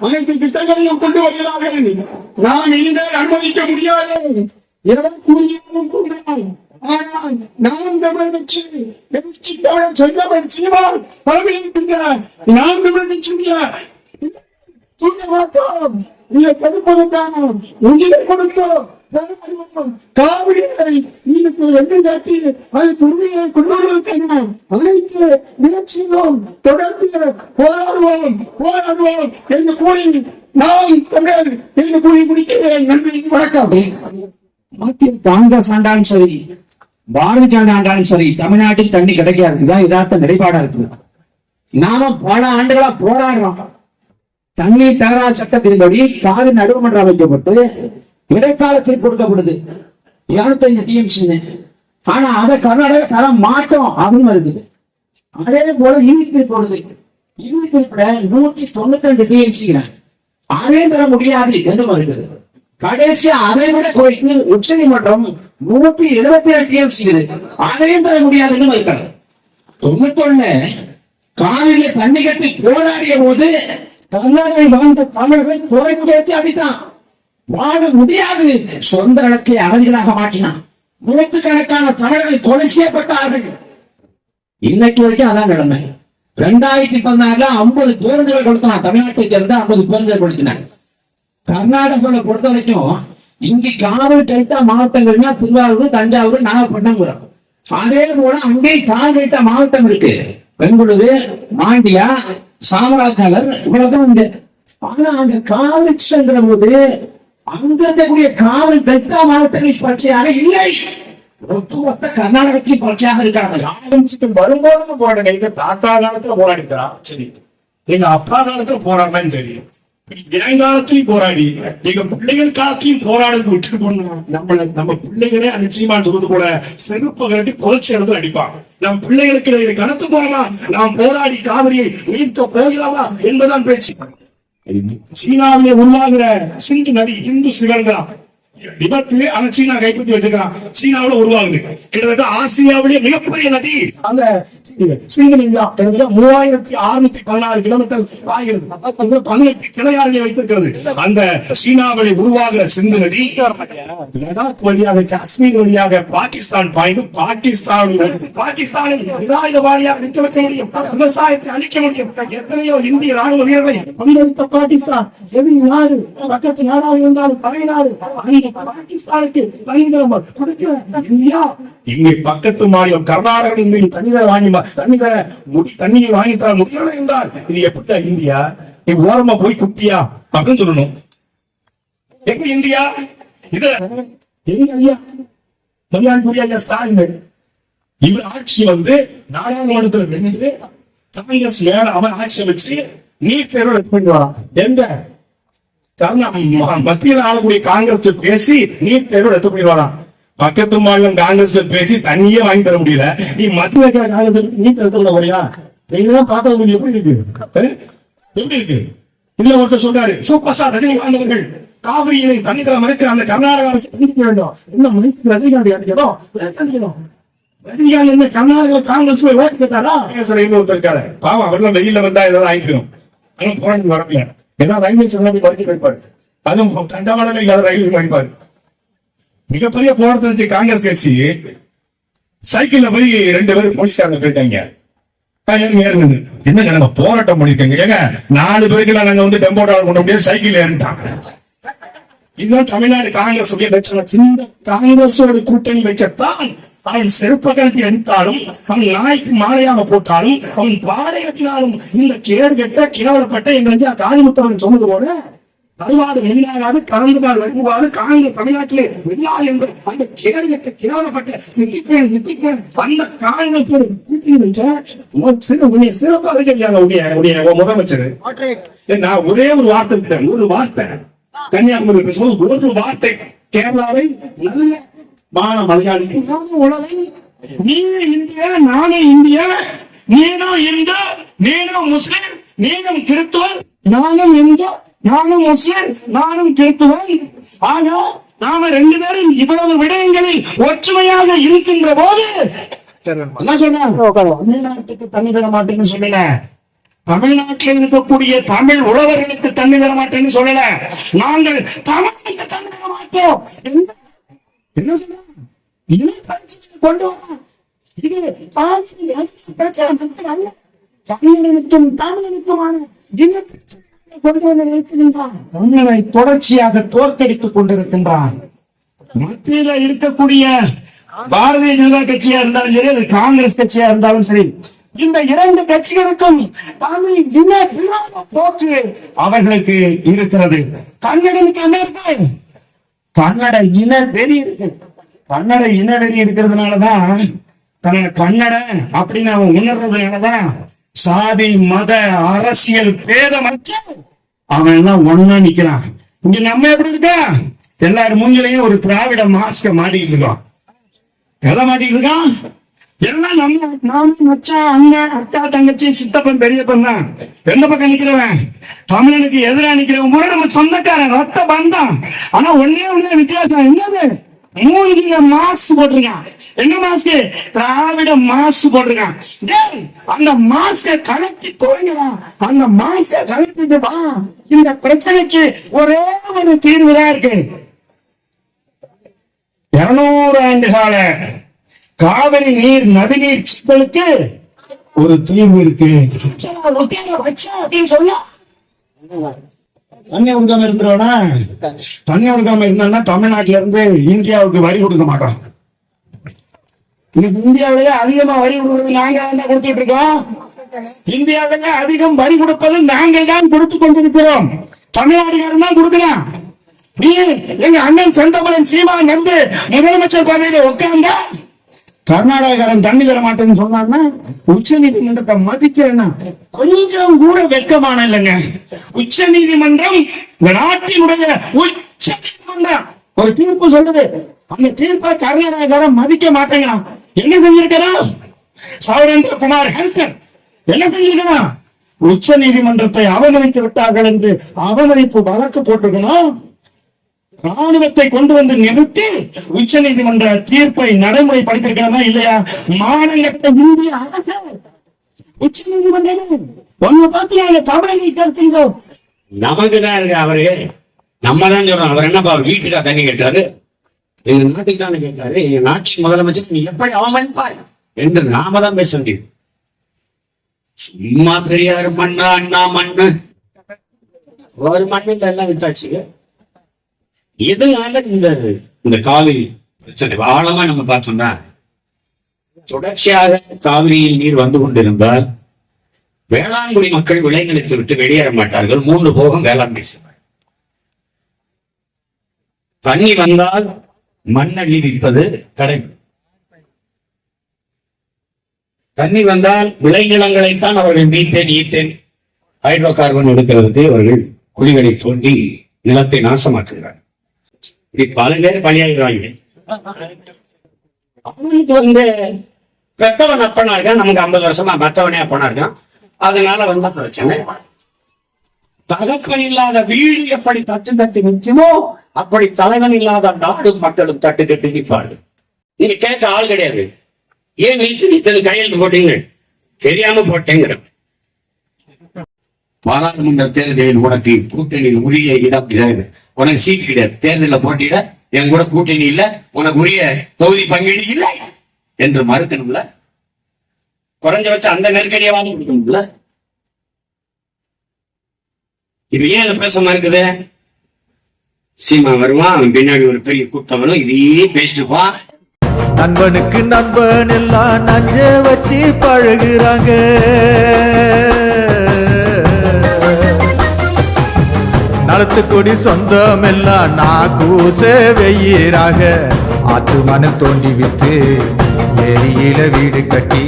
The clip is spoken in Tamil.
அனைத்து திட்டங்களையும் கொண்டு வருகிறார்கள். நான் இனிமேல் அனுமதிக்க முடியாது. எவன் குடியேறும் ஆனால் நான் கட்சி எழுச்சி தமிழ் செல்லவன் சீமான் பரவியிருக்கின்றார் மாட்டோம் இதை தடுப்பதற்கான உயிரை கொடுத்தோம் காவிரியை நீருக்கு எண்ணெய் காட்டி அது உரிமையை கொண்டு அனைத்து நிகழ்ச்சியிலும் தொடர்ந்து போராடுவோம் போராடுவோம் என்று கூறி நாம் தமிழர் என்று கூறி முடிக்கிறேன். நன்றி வணக்கம். மத்திய காங்கிரஸ் ஆண்டாலும் சரி பாரதிய ஜனதா ஆண்டாலும் சரி தமிழ்நாட்டில் தண்ணி கிடைக்காது. இதுதான் யதார்த்த நிலைப்பாடா இருக்குது. நாம பல ஆண்டுகளா போராடுறோம். தண்ணீர் தகராறு சட்டத்தின்படி காவிரி நடுவுமன்றம் அமைக்கப்பட்டு இடைக்காலத்தில் கொடுக்கப்படுது. இருநூத்தஞ்சு டிஎம்சி ஆனா அதை கர்நாடக தரம் மாற்றம் அப்படின்னு இருக்குது அதே போல இறுதி போடுது. இறுதி நூத்தி தொண்ணூத்தி ரெண்டு டிஎம்சி அதையும் தர முடியாது என்று வருகிறது. கடைசியா அதை விட குறைத்து உச்ச நீதிமன்றம் நூத்தி எழுபத்தி ஏழு டிஎம்சி அதையும் தர முடியாதுன்னு இருக்கிறது ஒண்ணு காவிரியில தண்ணி கட்டி போராடிய போது கர்நாடகை வாழ்ந்த தமிழர்களை துறைக்கேற்றி அடித்தான். வாழ முடியாது. சொந்த இடத்தை அகதிகளாக மாற்றினான். நூற்றுக்கணக்கான தமிழர்கள் கொலை செய்யப்பட்டார்கள். இன்னைக்கு வரைக்கும் அதான் நிலைமை. ரெண்டாயிரத்தி பதினாறுல ஐம்பது பேருந்துகள் கொடுத்தான் தமிழ்நாட்டை சேர்ந்த ஐம்பது பேருந்துகள் கொடுத்தினார் கர்நாடகாவில் பொறுத்த வரைக்கும் இங்க காவல் டெல்டா மாவட்டங்கள்னா திருவாரூர் தஞ்சாவூர் நாகப்பட்டினம் அதே போல அங்கேயும் காவிரி டெல்டா மாவட்டம் இருக்கு. பெங்களூரு மாண்டியா சாமராஜ் இவ்வளவுதான் இங்க ஆனா அங்க காவிச்சுன்ற போது அந்தந்த கூடிய காவல் டெல்டா மாவட்டங்களை பச்சையாக இல்லை. ஒட்டுமொத்த கர்நாடகத்தில் பச்சையாக இருக்கிறார்கள். ஆரம்பிச்சுட்டு வரும்போது போராடுங்க எங்க தாத்தா காலத்துல போராடிக்கிறான் சரி. எங்க அப்பா காலத்துல போராடினாலும் சரி. என் காலத்திலையும் போராடி எங்க பிள்ளைகள் காலத்திலையும் போராடுறது விட்டுட்டு போனோம் நம்மள நம்ம பிள்ளைகளே நிச்சயமா சொல்றது போல செருப்பு கட்டி புதைச்சி இடத்துல அடிப்பான். நம் பிள்ளைகளுக்கு இதை கடத்து போறோமா நாம் போராடி காவிரியை நீர்த்த போகலாமா என்பதுதான் பேச்சு. சீனாவிலே உருவாகிற சிந்து நதி இந்து ஸ்ரீலங்கா விபத்து ஆனா சீனா கைப்பற்றி வச்சிருக்கான். சீனாவுல உருவாகுது. கிட்டத்தட்ட ஆசியாவிலேயே மிகப்பெரிய நதி. அந்த சிங்கலிங்கா கிட்டத்தட்ட மூவாயிரத்தி அறுநூத்தி பதினாறு கிலோமீட்டர் ஆகிறது பதினெட்டு கிளையாறுகளை வைத்திருக்கிறது. அந்த சீனாவில் உருவாகிற சிந்து நதி லடாக் வழியாக காஷ்மீர் வழியாக பாகிஸ்தான் பாய்ந்து பாகிஸ்தான் பாகிஸ்தானில் வாரியாக நிற்க வைக்க முடியும் விவசாயத்தை அழிக்க முடியும். எத்தனையோ இந்திய ராணுவ வீரர்களை பங்கெடுத்த பாகிஸ்தான். எதிரி நாடு பக்கத்து நாடாக இருந்தாலும் பகை அந்த பாகிஸ்தானுக்கு கொடுக்கிற இந்தியா இங்கே பக்கத்து மாநிலம் கர்நாடகம் தனிதர் தண்ணீரை தண்ணி தண்ணீரை முடி தண்ணியை வாங்கி தர முடியவில்லை என்றால் இது எப்படி இந்தியா? நீ ஓரமா போய் குத்தியா? அப்படின்னு சொல்லணும். எங்க இந்தியா? இது எங்க ஐயா? தமிழ்நாடு ஐயா ஸ்டாலின். இவர் ஆட்சி வந்து நாடாளுமன்றத்துல வென்று காங்கிரஸ் மேல அவன் ஆட்சி அமைச்சு நீட் தேர்வு ரத்து பண்ணி வரான். எங்க? ம- மத்தியில் ஆளக்கூடிய காங்கிரஸ் பேசி நீட் தேர்வு ரத்து பண்ணி பக்கத்து மாநிலம் காங்கிரஸ் பேசி தண்ணியே வாங்கி தர முடியல. நீ மத்திய காங்கிரஸ் நீட் ரத்து பண்ண நீங்க தான் பார்த்தா உங்களுக்கு எப்படி இருக்கு? எப்படி இருக்கு? இதுல ஒருத்தர் சொல்றாரு சூப்பர் ஸ்டார் ரஜினிகாந்த் அவர்கள் காவிரியை தண்ணி தர மறுக்கிற அந்த கர்நாடக அரசு வேண்டும்? இன்னும் மனுஷன் ரஜினிகாந்த் யாருக்கோ கண்டிக்கணும் ரஜினிகாந்த் என்ன கர்நாடக காங்கிரஸ் ஓட்டு கேட்டாரா? பேசுற இருந்து ஒருத்தர் இருக்காரு. பாவம் அவர்லாம் வெயில்ல வந்தா ஏதாவது ஆயிக்கணும் ஆனா போராட்டம் வரல ஏன்னா ரயில்வே சொன்னா மறுத்து வைப்பாரு அதுவும் தண்டவாளமே இல்லாத ரயில்வே மறிப்பாரு மிகப்பெரிய போராட்டம் நடத்திய காங்கிரஸ் கட்சி சைக்கிள்ல போய் ரெண்டு பேரும் போலீஸ்காரங்க போயிட்டாங்க. நான் ஏறி என்னங்க நம்ம போராட்டம் பண்ணிருக்கேங்க. ஏங்க நாலு பேருக்கு நாங்க வந்து டெம்போ டிராவல் பண்ண முடியாது. சைக்கிள் ஏறிட்டாங்க இதுதான் தமிழ்நாடு காங்கிரஸ் உடைய லட்சணம் இந்த காங்கிரஸோட கூட்டணி வைக்கத்தான் அவன் செருப்பகத்தை அடித்தாலும் அவன் நாய்க்கு மாலையாக போட்டாலும் அவன் பாடையத்தினாலும் இந்த கேடு கெட்ட கேவலப்பட்ட எங்களுக்கு காளிமுத்தவன் சொன்னது போல அறிவாடு வெளியாகாது கலந்துபாடு வருவாது காங்கிரஸ் தமிழ்நாட்டிலே வெளியாது என்று அந்த கேடு கெட்ட கேவலப்பட்ட சிக்கிப்பேன் சிக்கிப்பேன் அந்த காங்கிரஸ் கூட்டணி வைக்க உன்னை சிறப்பாக செய்யாங்க உடைய உடைய முதலமைச்சர். நான் ஒரே ஒரு வார்த்தை விட்டேன், ஒரு வார்த்தை. கன்னியாகுமரி பேசும்போது ஒரு வார்த்தை. கேரளாவை நல்ல மான மலையாளி. உலகை நீ இந்தியா நானே இந்தியா. நீனும் இந்து நீனும் முஸ்லிம் நீனும் கிறிஸ்துவன் நானும் இந்து. நானும் முஸ்லிம் நானும் கிறிஸ்துவன் ஆக நாம ரெண்டு பேரும் இவ்வளவு விடயங்களில் ஒற்றுமையாக இருக்கின்ற போது என்ன தமிழ்நாட்டுக்கு தண்ணி தர மாட்டேன்னு சொல்லல. தமிழ்நாட்டில் இருக்கக்கூடிய தமிழ் உழவர்களுக்கு தண்ணி தர மாட்டேன்னு சொல்லல. நாங்கள் தமிழுக்கு தண்ணி தர மாட்டோம். என்ன? கொண்டு வரோம் இது தமிழனுக்கும் தமிழனுக்குமான கொண்டு வந்து நிறுத்துகின்றான் தொடர்ச்சியாக தோற்கடித்துக் கொண்டிருக்கின்றான். மத்தியில இருக்கக்கூடிய பாரதிய ஜனதா கட்சியா இருந்தாலும் சரி அது காங்கிரஸ் கட்சியா இருந்தாலும் சரி இந்த இரண்டு கட்சிகளுக்கும் தமிழ் போக்கு அவர்களுக்கு இருக்கிறது. கன்னடனுக்கு என்ன இருக்கு கன்னட இன வெறி இருக்கு. கன்னட இன வெறி இருக்கிறதுனாலதான் தன்னை கன்னட அப்படின்னு அவன் உணர்றதுனாலதான் சாதி மத அரசியல் பேதமற்ற அவன் எல்லாம் ஒன்னா நிக்கிறான் இங்க நம்ம எப்படி இருக்கா? எல்லாரும் மூஞ்சிலையும் ஒரு திராவிட மாஸ்க மாட்டிட்டு இருக்கோம். எதை மாட்டிட்டு இருக்கான்? எல்லாம் நம்ம நானும் மச்சான் அண்ணன் அக்கா தங்கச்சி சித்தப்பன் பெரியப்பன் தான். எந்த பக்கம் நிக்கிறவன்? தமிழனுக்கு எதிரா நிக்கிறவன். கூட நம்ம சொந்தக்காரன் ரத்த பந்தம். ஆனா ஒன்னே ஒண்ணே வித்தியாசம். என்னது? மூஞ்சில மாஸ்க் போட்டிருக்கான். என்ன மாஸ்க் திராவிட மாஸ்க் போட்டிருக்கான். டேய் அந்த மாஸ்க கலக்கி தொலைங்கடா. அந்த மாஸ்க கலக்கிட்டு வா. இந்த பிரச்சனைக்கு ஒரே ஒரு தீர்வு தான் இருக்கு. இருநூறு ஆண்டு கால காவிரி நீர் நதிநீர் சிக்கலுக்கு ஒரு தீர்வு இருக்கு. தண்ணி கொடுக்காம இருந்துருவானா? தண்ணி. கொடுக்காம இருந்தான்னா தமிழ்நாட்டுல இருந்து இந்தியாவுக்கு வரி கொடுக்க மாட்டோம் இன்னைக்கு இந்தியாவிலே அதிகமா வரி கொடுக்கறது நாங்க தான் கொடுத்துட்டு இருக்கோம். இந்தியாவிலே அதிகம் வரி கொடுப்பது நாங்கள் தான் கொடுத்து கொண்டிருக்கிறோம். தமிழ்நாடுகாரன் தான் கொடுக்கலாம் நீ எங்க அண்ணன் செந்தமலன் சீமான் வந்து முதலமைச்சர் பதவியில உட்கார்ந்தா கர்நாடகாரன் தண்ணி தர மாட்டேன்னு சொன்னான்னா உச்ச நீதிமன்றத்தை மதிக்கிறேன்னா கொஞ்சம் கூட வெக்கமான இல்லைங்க. உச்ச நீதிமன்றம் இந்த நாட்டினுடைய உச்ச நீதிமன்றம் ஒரு தீர்ப்பு சொல்லுது. அந்த தீர்ப்பை கர்நாடகாரன் மதிக்க மாட்டேங்கிறான். என்ன செஞ்சிருக்கிறா சௌரேந்திர குமார் ஹெல்கர் என்ன செஞ்சிருக்கிறான்? உச்ச நீதிமன்றத்தை அவமதித்து விட்டார்கள் என்று அவமதிப்பு வழக்கு போட்டிருக்கணும். ராணுவத்தை கொண்டு வந்து நிறுத்தி உச்ச நீதிமன்ற தீர்ப்பை நடைமுறைப்படுத்திருக்கிறதா இல்லையா? மானங்கட்ட இந்திய அரசு. உச்ச நீதிமன்றம். ஒன்னு பார்த்து தமிழை கருத்தீங்க நமக்கு தான் இருக்கு அவரு. நம்ம தான் சொல்றோம். அவர் என்னப்பா வீட்டுக்கா தண்ணி கேட்டாரு? எங்க நாட்டுக்கு தானே கேட்டாரு. எங்க நாட்டின் முதலமைச்சர் நீ எப்படி அவமதிப்பாய்? என்று நாம தான் பேச முடியும் சும்மா பெரியார் மண்ணு அண்ணா மண்ணு. ஒரு மண்ணில் எல்லாம் வித்தாச்சு. எதனால இந்த இந்த காவிரி பிரச்சனை? ஆழமா நம்ம பார்த்தோம்னா தொடர்ச்சியாக காவிரியில் நீர் வந்து கொண்டிருந்தால் வேளாண்குடி மக்கள் விளைநிலத்தை விட்டு வெளியேற மாட்டார்கள். மூன்று போகம் வேளாண்மை செய்வார்கள் தண்ணி வந்தால் மண்ணை விதிப்பது கடை தண்ணி வந்தால் விளைநிலங்களைத்தான் அவர்கள் மீத்தேன் ஈத்தேன் ஹைட்ரோ கார்பன் எடுக்கிறதுக்கு அவர்கள் குழிகளை தோண்டி நிலத்தை நாசமாக்குகிறார்கள். இப்படி பல பேர் பணியாகிறாங்க அவனுக்கு வந்து பெத்தவன் அப்பனா இருக்கான் நமக்கு ஐம்பது வருஷமா பெத்தவனே அப்பனா இருக்கான். அதனால வந்த பிரச்சனை. தகப்பன் இல்லாத வீடு எப்படி தட்டு தட்டி நிற்குமோ அப்படி தலைவன் இல்லாத நாடும் மக்களும் தட்டு தட்டி நிற்பார்கள். நீங்க கேட்க ஆள் கிடையாது. ஏன் நீத்து நீத்தது கையெழுத்து போட்டீங்க? தெரியாம போட்டேங்கிற பாராளுமன்ற தேர்தலில் உனக்கு கூட்டணியில் உரிய இடம் கிடையாது உனக்கு சீட் கிடையாது தேர்தலில் போட்டியிட என் கூட கூட்டணி இல்ல. உனக்கு உரிய தொகுதி பங்கீடு இல்லை என்று மறுக்கணும்ல? குறைஞ்சபட்சம் அந்த நெருக்கடியாவது கொடுக்கணும்ல? இது ஏன் இதை பேச மறுக்குது? சீமா வருவான் அவன் பின்னாடி ஒரு பெரிய கூட்டம் வரும். இதையே பேசிட்டுப்பான் நண்பனுக்கு நண்பன் எல்லாம் நஞ்ச வச்சு பழகுறாங்க. நலத்து கொடி சொந்தம் எல்லாம் நான் கூச வெய்யிறாங்க ஆத்து தோண்டி விட்டு ஏரியில வீடு கட்டி